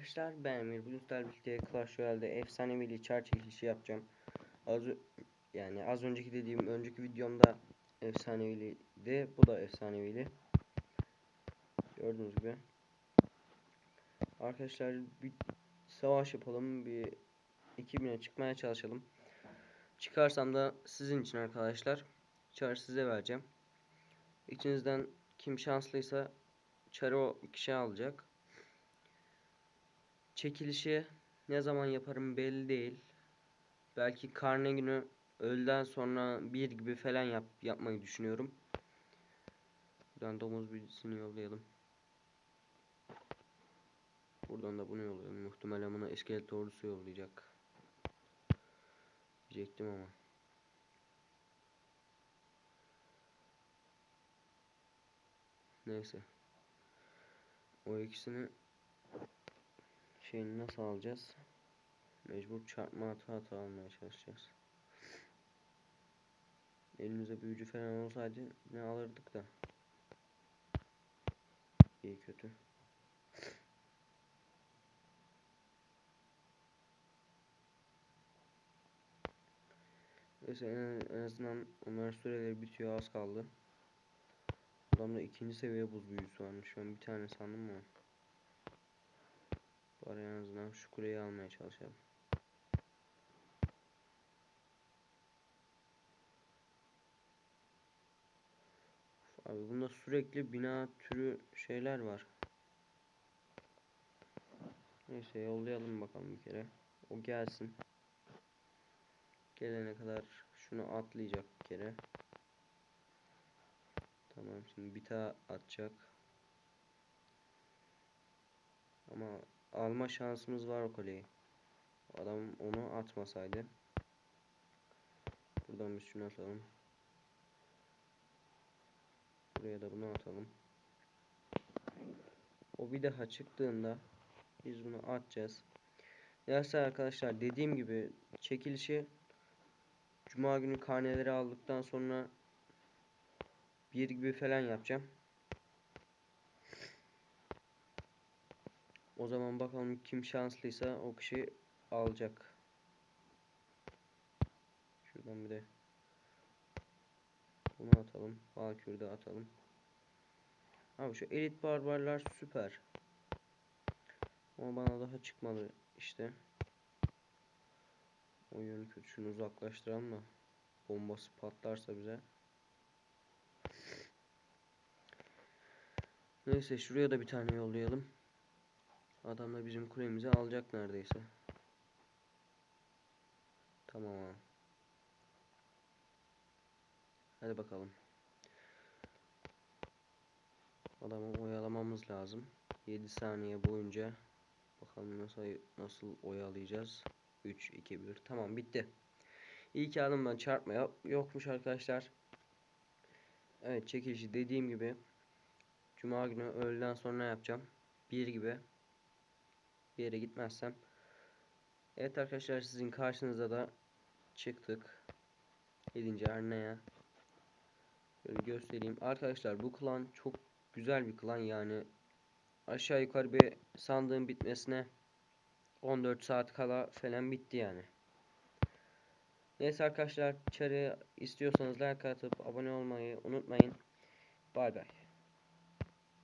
arkadaşlar ben Emir. Bugün sizlerle birlikte Clash Royale'de efsanevi çar çekilişi yapacağım. Az yani az önceki dediğim önceki videomda efsaneviydi. Bu da efsaneviydi. Gördüğünüz gibi. Arkadaşlar bir savaş yapalım. Bir 2000'e çıkmaya çalışalım. Çıkarsam da sizin için arkadaşlar. Çar size vereceğim. İçinizden kim şanslıysa çarı o kişi alacak. Çekilişi ne zaman yaparım belli değil. Belki karne günü öğleden sonra bir gibi falan yap yapmayı düşünüyorum. Buradan domuz birisini yollayalım. Buradan da bunu yollayalım. Muhtemelen buna iskelet ordusu yollayacak. Diyecektim ama. Neyse. O ikisini şeyini nasıl alacağız? Mecbur çarpma hata hata almaya çalışacağız. Elimizde büyücü falan olsaydı ne alırdık da. İyi kötü. Neyse en, en azından onların süreleri bitiyor az kaldı. Adamda ikinci seviye buz büyüsü varmış. Ben bir tane sandım mı? En azından şu kuleyi almaya çalışalım. Abi bunda sürekli bina türü şeyler var. Neyse yollayalım bakalım bir kere. O gelsin. Gelene kadar şunu atlayacak bir kere. Tamam şimdi bir daha atacak. Ama alma şansımız var o kuleyi. Adam onu atmasaydı. Buradan biz şunu atalım. Buraya da bunu atalım. O bir daha çıktığında biz bunu atacağız. Neyse arkadaşlar dediğim gibi çekilişi Cuma günü karneleri aldıktan sonra bir gibi falan yapacağım. O zaman bakalım kim şanslıysa o kişi alacak. Şuradan bir de bunu atalım. Valkür'de atalım. Abi şu elit barbarlar süper. Ama bana daha çıkmadı işte. O yönü kötü. Şunu uzaklaştıralım bombası patlarsa bize. Neyse şuraya da bir tane yollayalım. Adam da bizim kulemizi alacak neredeyse. Tamam abi. Hadi bakalım. Adamı oyalamamız lazım. 7 saniye boyunca bakalım nasıl nasıl oyalayacağız. 3 2 1 tamam bitti. İyi ki adamdan çarpma yok, yokmuş arkadaşlar. Evet çekilişi dediğim gibi Cuma günü öğleden sonra yapacağım. 1 gibi bir yere gitmezsem. Evet arkadaşlar sizin karşınıza da çıktık. 7. Arna'ya. Böyle göstereyim. Arkadaşlar bu klan çok güzel bir klan yani. Aşağı yukarı bir sandığın bitmesine 14 saat kala falan bitti yani. Neyse arkadaşlar çarı istiyorsanız like atıp abone olmayı unutmayın. Bay bay.